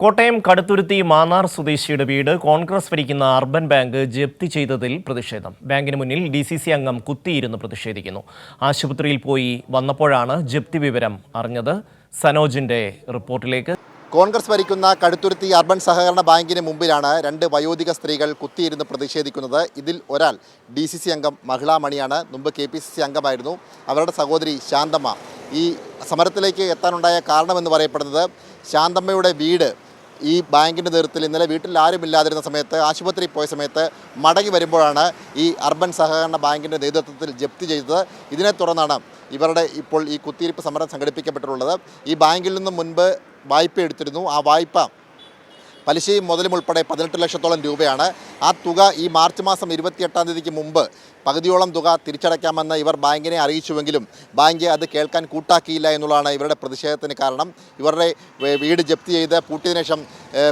കോട്ടയം കടുത്തുരുത്തി മാന്നാർ സ്വദേശിയുടെ വീട് കോൺഗ്രസ് ഭരിക്കുന്ന അർബൻ ബാങ്ക് ജപ്തി ചെയ്തതിൽ പ്രതിഷേധം. ബാങ്കിന് മുന്നിൽ ഡി സി സി അംഗം കുത്തിയിരുന്ന് പ്രതിഷേധിക്കുന്നു. ആശുപത്രിയിൽ പോയി വന്നപ്പോഴാണ് ജപ്തി വിവരം അറിഞ്ഞത്. സനോജിന്റെ റിപ്പോർട്ടിലേക്ക്. കോൺഗ്രസ് ഭരിക്കുന്ന കടുത്തുരുത്തി അർബൻ സഹകരണ ബാങ്കിന് മുമ്പിലാണ് രണ്ട് വയോധിക സ്ത്രീകൾ കുത്തിയിരുന്ന് പ്രതിഷേധിക്കുന്നത്. ഇതിൽ ഒരാൾ ഡി സി സി അംഗം മഹിളാ മണിയാണ് മുമ്പ് കെ പി സി സി അംഗമായിരുന്നു. അവരുടെ സഹോദരി ശാന്തമ്മ. ഈ സമരത്തിലേക്ക് എത്താനുണ്ടായ കാരണമെന്ന് പറയപ്പെടുന്നത് ശാന്തമ്മയുടെ വീട് ഈ ബാങ്കിന്റെ നേതൃത്വത്തിൽ ഇന്നലെ വീട്ടിൽ ആരുമില്ലാതിരുന്ന സമയത്ത് ആശുപത്രിയിൽ പോയ സമയത്ത് മടങ്ങി വരുമ്പോഴാണ് ഈ അർബൻ സഹകരണ ബാങ്കിന്റെ നേതൃത്വത്തിൽ ജപ്തി ചെയ്തത്. ഇതിനെ തുടർന്നാണ് ഇവരുടെ ഇപ്പോൾ ഈ കുത്തിയിരിപ്പ് സമരം സംഘടിപ്പിക്കപ്പെട്ടിട്ടുള്ളത്. ഈ ബാങ്കിൽ നിന്നും മുൻപ് വായ്പ എടുത്തിരുന്നു. ആ വായ്പ പലിശയും മുതലും ഉൾപ്പെടെ പതിനെട്ട് ലക്ഷത്തോളം രൂപയാണ്. ആ തുക ഈ മാർച്ച് മാസം ഇരുപത്തിയെട്ടാം തീയതിക്ക് മുമ്പ് പകുതിയോളം തുക തിരിച്ചടയ്ക്കാമെന്ന് ഇവർ ബാങ്കിനെ അറിയിച്ചുവെങ്കിലും ബാങ്ക് അത് കേൾക്കാൻ കൂട്ടാക്കിയില്ല എന്നുള്ളതാണ് ഇവരുടെ പ്രതിഷേധത്തിന് കാരണം. ഇവരുടെ വീട് ജപ്തി ചെയ്ത് പൂട്ടിയതിനു ശേഷം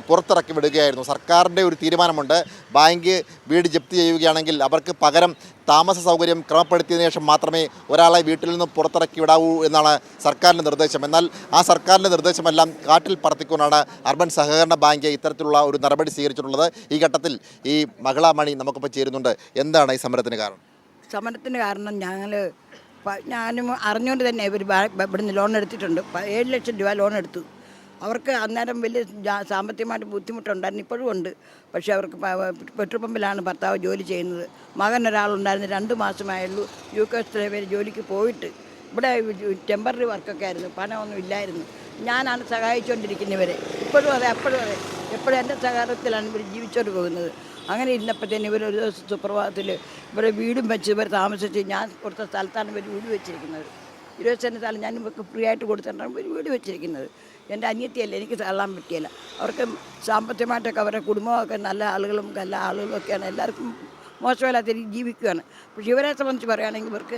പുറത്തിറക്കി വിടുകയായിരുന്നു. സർക്കാരിന്റെ ഒരു തീരുമാനമുണ്ട്. ബാങ്ക് വീട് ജപ്തി ചെയ്യുകയാണെങ്കിൽ അവർക്ക് പകരം താമസ സൗകര്യം ക്രമപ്പെടുത്തിയതിനു ശേഷം മാത്രമേ ഒരാളെ വീട്ടിൽ നിന്ന് പുറത്തിറക്കി വിടാവൂ എന്നാണ് സർക്കാരിന്റെ നിർദ്ദേശം. എന്നാൽ ആ സർക്കാരിന്റെ നിർദ്ദേശമെല്ലാം കാട്ടിൽ പറത്തിക്കൊണ്ടാണ് അർബൻ സഹകരണ ബാങ്ക് ഇത്തരത്തിലുള്ള ഒരു നടപടി സ്വീകരിച്ചിട്ടുള്ളത്. ഈ ഘട്ടത്തിൽ ഈ മഹിളാമണി നമുക്കിപ്പോൾ ചേരുന്നുണ്ട്. എന്താണ് ഈ സമരത്തിന് കാരണം? സമരത്തിന് കാരണം ഞങ്ങൾ ഞാനും അറിഞ്ഞുകൊണ്ട് തന്നെ ഇവർ ഇവിടുന്ന് ലോൺ എടുത്തിട്ടുണ്ട്. ഏഴ് ലക്ഷം രൂപ ലോൺ എടുത്തു. അവർക്ക് അന്നേരം വലിയ സാമ്പത്തികമായിട്ട് ബുദ്ധിമുട്ടുണ്ടായിരുന്നു ഇപ്പോഴും ഉണ്ട്. പക്ഷേ അവർക്ക് പെട്രോൾ പമ്പിലാണ് ഭർത്താവ് ജോലി ചെയ്യുന്നത്. മകൻ ഒരാളുണ്ടായിരുന്നു രണ്ട് മാസമായുള്ളൂ. യു കെ പേര് ജോലിക്ക് പോയിട്ട് ഇവിടെ ടെമ്പററി വർക്കൊക്കെ ആയിരുന്നു പണമൊന്നും ഇല്ലായിരുന്നു. ഞാനാണ് സഹായിച്ചുകൊണ്ടിരിക്കുന്നവരെ ഇപ്പോഴും അതെ അപ്പോഴും അതെ. എപ്പോഴും എന്റെ സഹകരണത്തിലാണ് ഇവർ ജീവിച്ചോണ്ട് പോകുന്നത്. അങ്ങനെ ഇരുന്നപ്പോഴത്തേന് ഇവർ ഒരു ദിവസം സുപ്രഭാതത്തിൽ ഇവരെ വീടും വെച്ച് ഇവർ താമസിച്ച് ഞാൻ കൊടുത്ത സ്ഥലത്താണ് ഇവർ വീട് വെച്ചിരിക്കുന്നത്. ഇരുപത് സെന്റ് സ്ഥലം ഞാൻ ഇവർക്ക് ഫ്രീ ആയിട്ട് കൊടുത്തിട്ടാണ് ഇവർ വീട് വെച്ചിരിക്കുന്നത്. എന്റെ അനിയത്തിയല്ല എനിക്ക് തള്ളാൻ പറ്റിയല്ല. അവർക്ക് സാമ്പത്തികമായിട്ടൊക്കെ അവരുടെ കുടുംബമൊക്കെ നല്ല ആളുകളും നല്ല ആളുകളും ഒക്കെയാണ്. എല്ലാവർക്കും മോശമില്ലാത്ത രീതി ജീവിക്കുകയാണ് പക്ഷെ ഇവരെ സംബന്ധിച്ച് പറയുകയാണെങ്കിൽ ഇവർക്ക്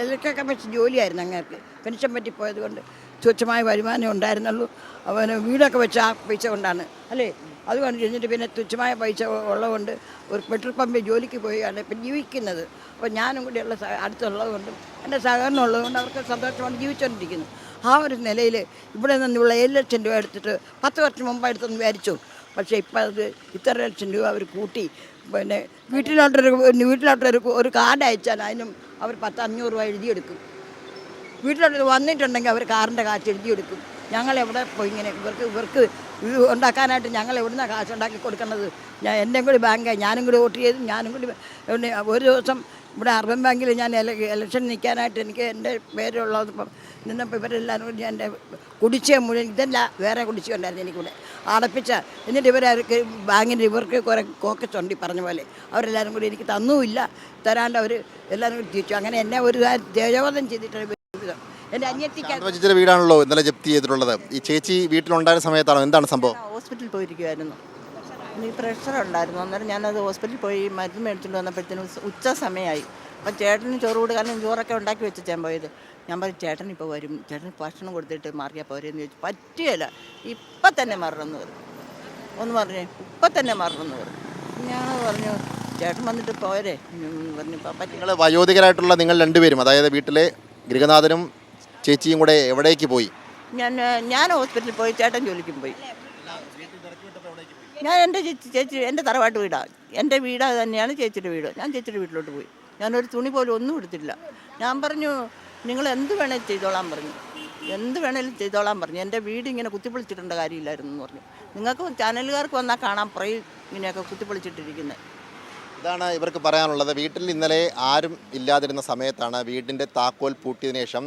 ഇലക്കൊക്കെ വെച്ച് ജോലിയായിരുന്നു അങ്ങേർക്ക്. പെൻഷൻ പറ്റിപ്പോയത് കൊണ്ട് തുച്ഛമായ വരുമാനം ഉണ്ടായിരുന്നുള്ളൂ. അവന് വീടൊക്കെ വെച്ച് ആ പൈസ കൊണ്ടാണ്. അല്ലേ? അതുകൊണ്ട് കഴിഞ്ഞിട്ട് പിന്നെ തുച്ഛമായ പൈസ ഉള്ളതുകൊണ്ട് ഒരു പെട്രോൾ പമ്പിൽ ജോലിക്ക് പോയാണ് ഇപ്പം ജീവിക്കുന്നത്. അപ്പോൾ ഞാനും കൂടിയുള്ള അടുത്തുള്ളതുകൊണ്ടും അടുത്തുള്ളത് കൊണ്ടും എന്റെ സഹകരണം ഉള്ളതുകൊണ്ട് അവർക്ക് സന്തോഷമാണ് ജീവിച്ചുകൊണ്ടിരിക്കുന്നു ആ ഒരു നിലയിൽ ഇവിടെ നിന്നുള്ള ഏഴ് ലക്ഷം രൂപ എടുത്തിട്ട് പത്ത് വർഷം മുമ്പ് എടുത്തെന്ന് വിചാരിച്ചു. പക്ഷേ ഇപ്പം അത് ഇത്ര ലക്ഷം രൂപ അവർ കൂട്ടി പിന്നെ വീട്ടിലോട്ടൊരു വീട്ടിലോട്ടൊരു ഒരു കാർഡ് അയച്ചാൽ അതിനും അവർ പത്ത് അഞ്ഞൂറ് രൂപ എഴുതിയെടുക്കും. വീട്ടിലോട്ട് വന്നിട്ടുണ്ടെങ്കിൽ അവർ കാറിന്റെ കാശ് എഴുതിയെടുക്കും. ഞങ്ങൾ എവിടെ പോയി ഇങ്ങനെ ഇവർക്ക് ഇവർക്ക് ഇത് ഉണ്ടാക്കാനായിട്ട് ഞങ്ങൾ എവിടുന്നാണ് കാശ് ഉണ്ടാക്കി കൊടുക്കുന്നത്? ഞാൻ എന്റെയും കൂടി ബാങ്ക് ഞാനും കൂടി വോട്ട് ചെയ്തു ഞാനും കൂടി ഒരു ദിവസം ഇവിടെ അർബൻ ബാങ്കിൽ ഞാൻ ഇലക്ഷൻ നിൽക്കാനായിട്ട് എനിക്ക് എന്റെ പേരുള്ളത് നിന്നപ്പോൾ ഇവരെല്ലാവരും കൂടി ഞാൻ എന്റെ കുടിശ്ശിക മുഴുവൻ ഇതല്ല വേറെ കുടിശ്ശിക ഉണ്ടായിരുന്നു എനിക്കിവിടെ. അടപ്പിച്ച എന്നിട്ട് ഇവർക്ക് ബാങ്കിന്റെ ഇവർക്ക് കുറേ കോക്കെ ചൊണ്ടി പറഞ്ഞ പോലെ. അവരെല്ലാവരും കൂടി എനിക്ക് തന്നുമില്ല. തരാണ്ട് അവർ എല്ലാവരും കൂടി തിരിച്ചു അങ്ങനെ എന്നെ ഒരു തേജോധം ചെയ്തിട്ടുണ്ട്. എന്റെ അനിയത്തിക്ക് ചേച്ചിയുടെ വീടാണല്ലോ ഇന്നലെ ജപ്തി ചെയ്തിട്ടുള്ളത്. ഈ ചേച്ചി വീട്ടിലുണ്ടായിരുന്ന സമയത്താണ് എന്താണ് സംഭവം? ഹോസ്പിറ്റലിൽ പോയിരിക്കുമായിരുന്നു ഈ പ്രഷർ ഉണ്ടായിരുന്നു. അന്നേരം ഞാനത് ഹോസ്പിറ്റലിൽ പോയി മരുന്ന് മേടിച്ചിട്ട് വന്നപ്പോഴത്തേനും ഉച്ച- സമയമായി. അപ്പം ചേട്ടന് ചോറ് കൊടുക്കാനും ചോറൊക്കെ ഉണ്ടാക്കി വെച്ച് ഞാൻ പോയത്. ഞാൻ പറഞ്ഞു ചേട്ടൻ ഇപ്പോൾ വരും. ചേട്ടന് ഭക്ഷണം കൊടുത്തിട്ട് മാറിയാൽ പോരെന്ന് ചോദിച്ചു. പറ്റുകയില്ല ഇപ്പം തന്നെ മറണമെന്ന് പറഞ്ഞു. ഒന്ന് പറഞ്ഞേ ഇപ്പം തന്നെ മറണമെന്ന് പറഞ്ഞു. ഞാൻ പറഞ്ഞു ചേട്ടൻ വന്നിട്ട് പോരെ. പറഞ്ഞു "പ- പറ്റില്ല നിങ്ങൾ വയോധികരായിട്ടുള്ള നിങ്ങൾ രണ്ടുപേരും അതായത് വീട്ടിലെ ഗൃഹനാഥനും ചേച്ചിയും കൂടെ എവിടേക്ക് പോയി? ഞാൻ ഞാൻ ഹോസ്പിറ്റലിൽ പോയി ചേട്ടൻ ജോലിക്കും പോയി. ഞാൻ എന്റെ ചേച്ചി ചേച്ചി എന്റെ തറവാട്ട് വീടാണ് എന്റെ വീട് അത് തന്നെയാണ് ചേച്ചിയുടെ വീട്. ഞാൻ ചേച്ചിയുടെ വീട്ടിലോട്ട് പോയി. ഞാനൊരു തുണി പോലും ഒന്നും എടുത്തില്ല ഞാൻ പറഞ്ഞു നിങ്ങൾ എന്ത് വേണേലും ചെയ്തോളാൻ പറഞ്ഞു. എന്ത് വേണേലും ചെയ്തോളാൻ പറഞ്ഞു. എന്റെ വീട് ഇങ്ങനെ കുത്തിപ്പൊളിച്ചിട്ടേണ്ട കാര്യമില്ലായിരുന്നു എന്ന് പറഞ്ഞു. നിങ്ങൾക്ക് ചാനലുകാർക്ക് വന്നാൽ കാണാൻ പറയും ഇങ്ങനെയൊക്കെ കുത്തിപ്പൊളിച്ചിട്ടിരിക്കുന്നത് ഇതാണ് ഇവർക്ക് പറയാനുള്ളത്. വീട്ടിൽ ഇന്നലെ ആരും ഇല്ലാതിരുന്ന സമയത്താണ് വീടിന്റെ താക്കോൽ പൂട്ടിയതിനു ശേഷം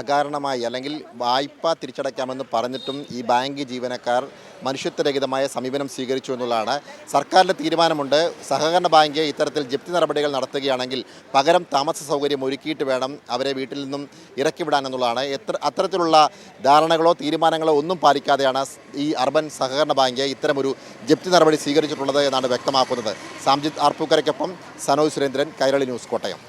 അകാരണമായി അല്ലെങ്കിൽ വായ്പ തിരിച്ചടയ്ക്കാമെന്ന് പറഞ്ഞിട്ടും ഈ ബാങ്ക് ജീവനക്കാർ മനുഷ്യത്വരഹിതമായ സമീപനം സ്വീകരിച്ചു എന്നുള്ളതാണ്. സർക്കാരിന്റെ തീരുമാനമുണ്ട്. സഹകരണ ബാങ്ക് ഇത്തരത്തിൽ ജപ്തി നടപടികൾ നടത്തുകയാണെങ്കിൽ പകരം താമസ സൗകര്യം ഒരുക്കിയിട്ട് വേണം അവരെ വീട്ടിൽ നിന്നും ഇറക്കി വിടാനെന്നുള്ളതാണ് എത്ര അത്തരത്തിലുള്ള ധാരണകളോ തീരുമാനങ്ങളോ ഒന്നും പാലിക്കാതെയാണ് ഈ അർബൻ സഹകരണ ബാങ്ക് ഇത്തരമൊരു ജപ്തി നടപടി സ്വീകരിച്ചിട്ടുള്ളത് എന്നാണ് വ്യക്തമാക്കുന്നത്. സാംജിത് ആർപ്പൂക്കരയ്ക്കൊപ്പം സനോജ് സുരേന്ദ്രൻ കൈരളി ന്യൂസ് കോട്ടയം.